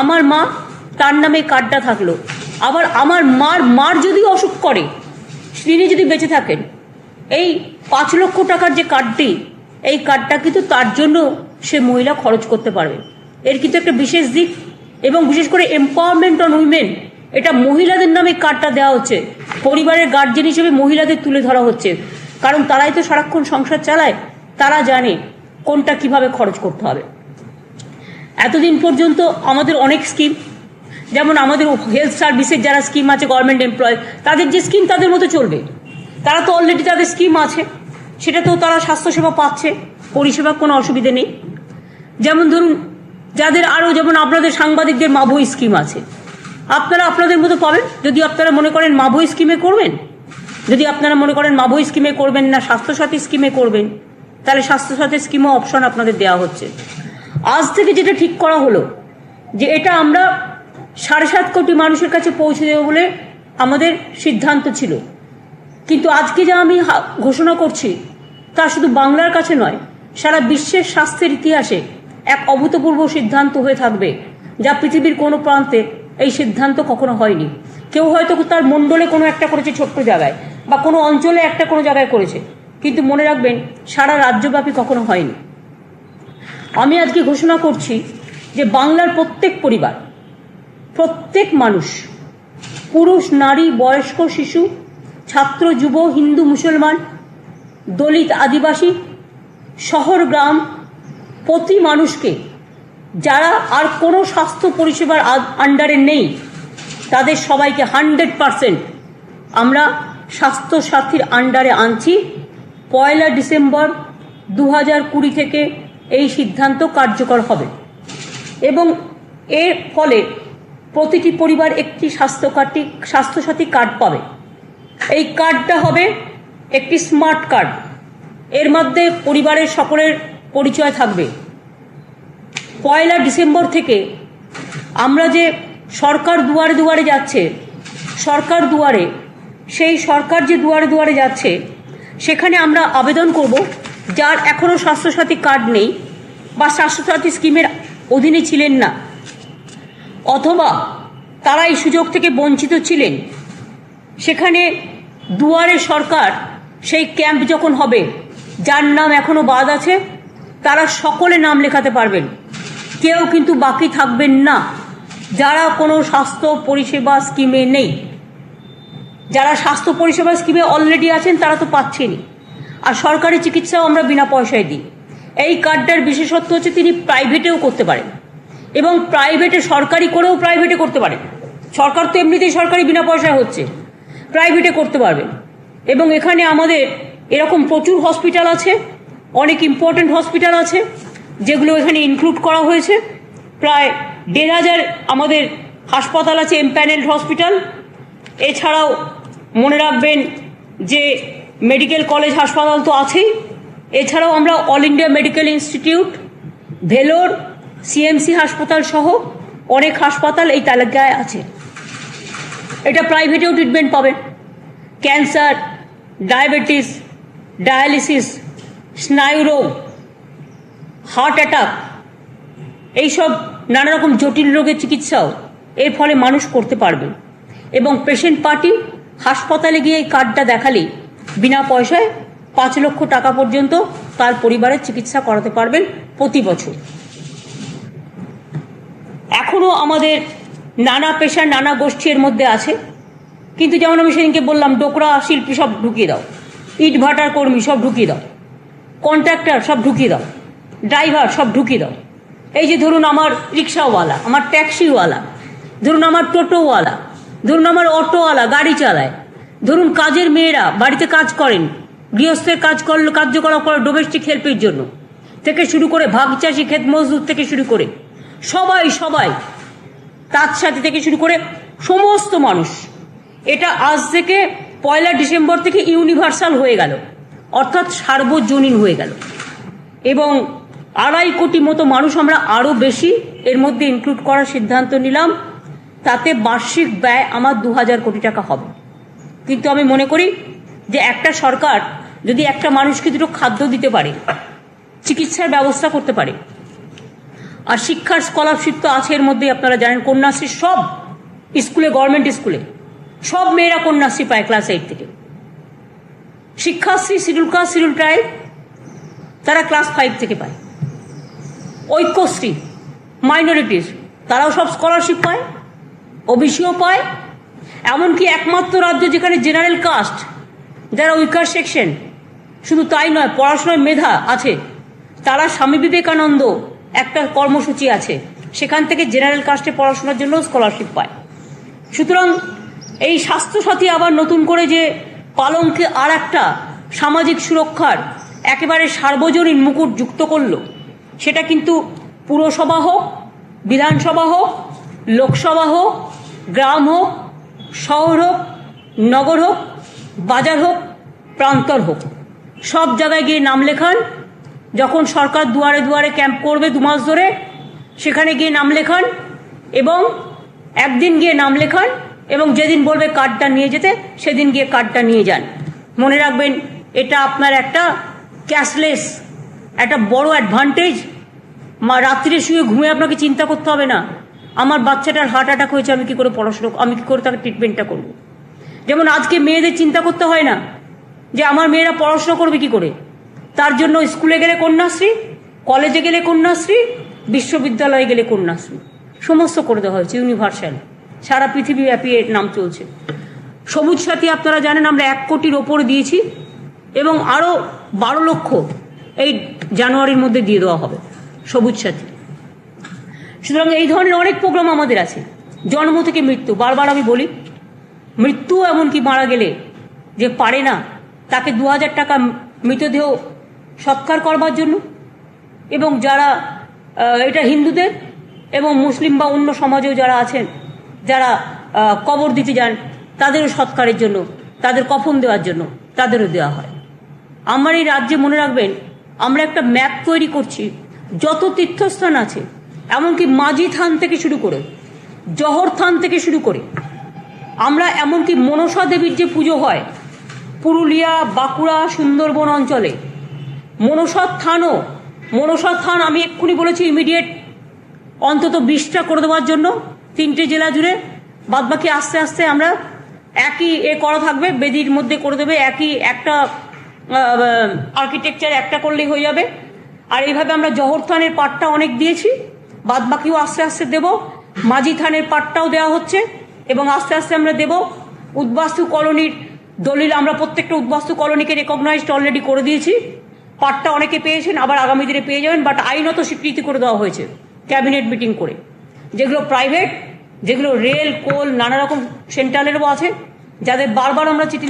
আমার মা তার নামে কার্ডটা থাকল। আবার আমার মার মার যদি অসুখ করে, তিনি যদি বেঁচে থাকেন, এই পাঁচ লক্ষ টাকার যে কার্ডটি, এই কার্ডটা কিন্তু তার জন্য সে মহিলা খরচ করতে পারবে। এর কিন্তু একটা বিশেষ দিক এবং বিশেষ করে এম্পাওয়ারমেন্ট অন উইমেন এটা মহিলাদের নামে কার্ডটা দেওয়া হচ্ছে। পরিবারের গার্জেন হিসেবে মহিলাদের তুলে ধরা হচ্ছে। কারণ তারাই তো সারাক্ষণ সংসার চালায়, তারা জানে কোনটা কীভাবে খরচ করতে হবে। এতদিন পর্যন্ত আমাদের অনেক স্কিম যেমন আমাদের হেলথ সার্ভিসের যারা স্কিম আছে গভর্নমেন্ট এমপ্লয় তাদের যে স্কিম তাদের মতো চলবে। তারা তো অলরেডি তাদের স্কিম আছে। সেটা তো তারা স্বাস্থ্যসেবা পাচ্ছে, পরিষেবা কোনো অসুবিধে নেই। যেমন ধরুন, যাদের আরও যেমন আপনাদের সাংবাদিকদের মাবই স্কিম আছে। আপনারা আপনাদের মতো পাবেন? যদি আপনারা মনে করেন মাবই স্কিমে করবেন, যদি আপনারা মনে করেন মাবই স্কিমে করবেন না, স্বাস্থ্যসাথী স্কিমে করবেন, তাহলে স্বাস্থ্যসাথী স্কিমও অপশন আপনাদের দেওয়া হচ্ছে। আজ থেকে যেটা ঠিক করা হলো, যে এটা আমরা সাড়ে সাত কোটি মানুষের কাছে পৌঁছে দেবো বলে আমাদের সিদ্ধান্ত ছিল। কিন্তু আজকে যা আমি ঘোষণা করছি, তা শুধু বাংলার কাছে নয়, সারা বিশ্বের স্বাস্থ্যের ইতিহাসে এক অভূতপূর্ব সিদ্ধান্ত হয়ে থাকবে, যা পৃথিবীর কোনো প্রান্তে এই সিদ্ধান্ত কখনো হয়নি। কেউ হয়তো তার মণ্ডলে কোনো একটা করেছে ছোট্ট জায়গায়, বা কোনো অঞ্চলে একটা কোনো জায়গায় করেছে, কিন্তু মনে রাখবেন, সারা রাজ্যব্যাপী কখনো হয়নি। আমি আজকে ঘোষণা করছি যে বাংলার প্রত্যেক পরিবার, প্রত্যেক মানুষ, পুরুষ, নারী, বয়স্ক, শিশু, ছাত্র, যুব, হিন্দু, মুসলমান, দলিত, আদিবাসী, শহর, গ্রাম, প্রতি মানুষকে যারা আর কোনো স্বাস্থ্য পরিষেবার আন্ডারে নেই, তাদের সবাইকে হান্ড্রেড পারসেন্ট আমরা স্বাস্থ্য সাথীর আন্ডারে আনছি। পয়লা ডিসেম্বর দু হাজার কুড়ি থেকে এই সিদ্ধান্ত কার্যকর হবে। এবং এর ফলে প্রতিটি পরিবার একটি স্বাস্থ্য কার্ডটি স্বাস্থ্যসাথী কার্ড পাবে। এই কার্ডটা হবে একটি স্মার্ট কার্ড এর মধ্যে পরিবারের সকলের পরিচয় থাকবে। পয়লা ডিসেম্বর থেকে আমরা যে সরকার দুয়ারে দুয়ারে যাচ্ছে, সরকার দুয়ারে, সেই সরকার যে দুয়ারে দুয়ারে যাচ্ছে, সেখানে আমরা আবেদন করব যার এখনও স্বাস্থ্যসাথী কার্ড নেই বা স্বাস্থ্যসাথী স্কিমের অধীনে ছিলেন না, অথবা তারা এই সুযোগ থেকে বঞ্চিত ছিলেন। সেখানে দুয়ারে সরকার সেই ক্যাম্প যখন হবে, যার নাম এখনও বাদ আছে, তারা সকলে নাম লেখাতে পারবেন। কেউ কিন্তু বাকি থাকবেন না। যারা কোনো স্বাস্থ্য পরিষেবা স্কিমে নেই, যারা স্বাস্থ্য পরিষেবা স্কিমে অলরেডি আছেন, তারা তো পাচ্ছেনই। আর সরকারি চিকিৎসাও আমরা বিনা পয়সায় দিই। এই কার্ডটার বিশেষত্ব হচ্ছে তিনি প্রাইভেটেও করতে পারেন। এবং প্রাইভেটে সরকারি করেও প্রাইভেটে করতে পারেন। সরকার তো এমনিতেই সরকারি বিনা পয়সায় হচ্ছে। প্রাইভেটে করতে পারবেন। এবং এখানে আমাদের এরকম প্রচুর হসপিটাল আছে, অনেক ইম্পর্টেন্ট হসপিটাল আছে, যেগুলো এখানে ইনক্লুড করা হয়েছে। প্রায় দেড় হাজার আমাদের হাসপাতাল আছে এমপ্যানেলড হসপিটাল এছাড়াও মনে রাখবেন যে মেডিকেল কলেজ হাসপাতাল তো আছেই। এছাড়াও আমরা All India medical institute, Vellore, CMC হাসপাতাল সহ অনেক হাসপাতাল এই তালিকায় আছে। এটা প্রাইভেটেও ট্রিটমেন্ট পাবেন ক্যান্সার, ডায়াবেটিস, ডায়ালিসিস, স্নায়ুরোগ, হার্ট অ্যাটাক, এইসব নানা রকম জটিল রোগের চিকিৎসাও এর ফলে মানুষ করতে পারবে। এবং পেশেন্ট পার্টি হাসপাতালে গিয়ে এই কার্ডটা দেখালেই বিনা পয়সায় পাঁচ লক্ষ টাকা পর্যন্ত তার পরিবারের চিকিৎসা করাতে পারবেন প্রতি বছর। এখনও আমাদের নানা পেশা নানা গোষ্ঠীর মধ্যে আছে। কিন্তু যেমন আমি সেদিনকে বললাম, ডোকরা, শিল্পী সব ঢুকিয়ে দাও। ইট ভাটার কর্মী সব ঢুকিয়ে দাও। কন্ট্রাক্টর সব ঢুকিয়ে দাও। ড্রাইভার সব ঢুকিয়ে দাও। এই যে ধরুন আমার রিক্সাওয়ালা, আমার ট্যাক্সিওয়ালা, ধরুন আমার টোটোওয়ালা, ধরুন আমার অটোওয়ালা, গাড়ি চালায়। ধরুন কাজের মেয়েরা বাড়িতে কাজ করেন, গৃহস্থের কাজ করল, কার্যকলাপ করে ডোমেস্টিক হেল্পের জন্য। থেকে শুরু করে ভাগ চাষি ক্ষেত মজদুর থেকে শুরু করে সবাই সবাই। তার সাথে থেকে শুরু করে সমস্ত মানুষ। এটা আজ থেকে পয়লা ডিসেম্বর থেকে ইউনিভার্সাল হয়ে গেল। অর্থাৎ সার্বজনীন হয়ে গেল। এবং আড়াই কোটি মতো মানুষ আমরা আরও বেশি এর মধ্যে ইনক্লুড করার সিদ্ধান্ত নিলাম। তাতে বার্ষিক ব্যয় আমার দু হাজার কোটি টাকা হবে। কিন্তু আমি মনে করি যে একটা সরকার যদি একটা মানুষকে দুটো খাদ্য দিতে পারে, চিকিৎসার ব্যবস্থা করতে পারে, আর শিক্ষার স্কলারশিপ তো আছে এর মধ্যেই আপনারা জানেন, কন্যাশ্রী সব স্কুলে গভর্নমেন্ট স্কুলে, সব মেয়েরা কন্যাশ্রী পায় ক্লাস এইট থেকে। Shikshashree schedule caste schedule tribe তারা ক্লাস ফাইভ থেকে পায়। ঐক্যশ্রী মাইনরিটিস তারাও সব স্কলারশিপ পায়, ওবিসিও পায় এমনকি একমাত্র রাজ্য যেখানে জেনারেল কাস্ট, যারা উইকার সেকশন, শুধু তাই নয়, পড়াশোনার মেধা আছে। তারা স্বামী বিবেকানন্দ একটা কর্মসূচি আছে, সেখান থেকে জেনারেল কাস্টে পড়াশোনার জন্য স্কলারশিপ পায়। সুতরাং এই স্বাস্থ্যসাথী আবার নতুন করে যে পালঙ্কে আর একটা সামাজিক সুরক্ষার একেবারে সার্বজনীন মুকুট যুক্ত করল, সেটা কিন্তু পুরসভা হোক, বিধানসভা হোক, লোকসভা হোক, গ্রাম হোক শহর হোক, নগর হোক, বাজার হোক, প্রান্তর হোক, সব জায়গায় গিয়ে নাম লেখান। যখন সরকার দুয়ারে দুয়ারে ক্যাম্প করবে দু মাস ধরে, সেখানে গিয়ে নাম লেখান এবং একদিন গিয়ে নাম লেখান এবং যেদিন বলবে কার্ডটা নিয়ে যেতে, সেদিন গিয়ে কার্ডটা নিয়ে যান। মনে রাখবেন, এটা আপনার একটা ক্যাশলেস, একটা বড় অ্যাডভান্টেজ মা রাত্রিরে শুয়ে ঘুমিয়ে আপনাকে চিন্তা করতে হবে না। আমার বাচ্চাটার হার্ট অ্যাটাক হয়েছে, আমি কি করে পড়াশুনো আমি কি করে তাকে ট্রিটমেন্টটা করব? যেমন আজকে মেয়েদের চিন্তা করতে হয় না যে আমার মেয়েরা পড়াশোনা করবে কি করে? তার জন্য স্কুলে গেলে কন্যাশ্রী, কলেজে গেলে কন্যাশ্রী, বিশ্ববিদ্যালয়ে গেলে কন্যাশ্রী। সমস্ত করে দেওয়া হয়েছে ইউনিভার্সাল সারা পৃথিবী ব্যাপী এর নাম চলছে। সবুজ সাথী আপনারা জানেন, আমরা এক কোটির ওপরে দিয়েছি এবং আরও বারো লক্ষ এই জানুয়ারির মধ্যে দিয়ে দেওয়া হবে সবুজ সাথী। সুতরাং এই ধরনের অনেক প্রোগ্রাম আমাদের আছে। জন্ম থেকে মৃত্যু, বারবার আমি বলি, মৃত্যু এমনকি মারা গেলে যে পারে না, তাকে দু হাজার টাকা মৃতদেহ সৎকার করবার জন্য এবং যারা এটা হিন্দুদের এবং মুসলিম বা অন্য সমাজেও যারা আছেন, যারা কবর দিতে যান, তাদেরও সৎকারের জন্য, তাদের কফন দেওয়ার জন্য তাদেরও দেওয়া হয়। আমার এই রাজ্যে মনে রাখবেন, আমরা একটা ম্যাপ তৈরি করছি, যত তীর্থস্থান আছে এমনকি মাঝি থান থেকে শুরু করে, জহর থান থেকে শুরু করে, আমরা এমনকি মনসা দেবীর যে পুজো হয়, পুরুলিয়া, বাঁকুড়া, সুন্দরবন অঞ্চলে, মনসা থানও, মনসা থান আমি এক্ষুনি বলেছি ইমিডিয়েট অন্তত বিশটা করে দেওয়ার জন্য, তিনটে জেলা জুড়ে, বাদবাকি আস্তে আস্তে আমরা একই এ করা থাকবে, বেদির মধ্যে করে দেবে, একই একটা আর্কিটেকচার একটা করলেই হয়ে যাবে। আর এইভাবে আমরা জহর থানের পাটটা অনেক দিয়েছি। বাদবাকিও আস্তে আস্তে দেব। মাঝি থানের পাটটাও দেওয়া হচ্ছে এবং আস্তে আস্তে আমরা দেব। উদ্বাস্তু কলোনির দলিল আমরা প্রত্যেকটা উদ্বাস্তু কলোনিকে রেকগনাইজড অলরেডি করে দিয়েছি। পাটটা অনেকে পেয়েছেন, আবার আগামী দিনে পেয়ে যাবেন বাট আইনত স্বীকৃতি করে দেওয়া হয়েছে ক্যাবিনেট মিটিং করে। যেগুলো প্রাইভেট যেগুলো রেল কোল নানা রকম সেন্ট্রালেরও আছে, যাদের বারবার আমরা চিঠি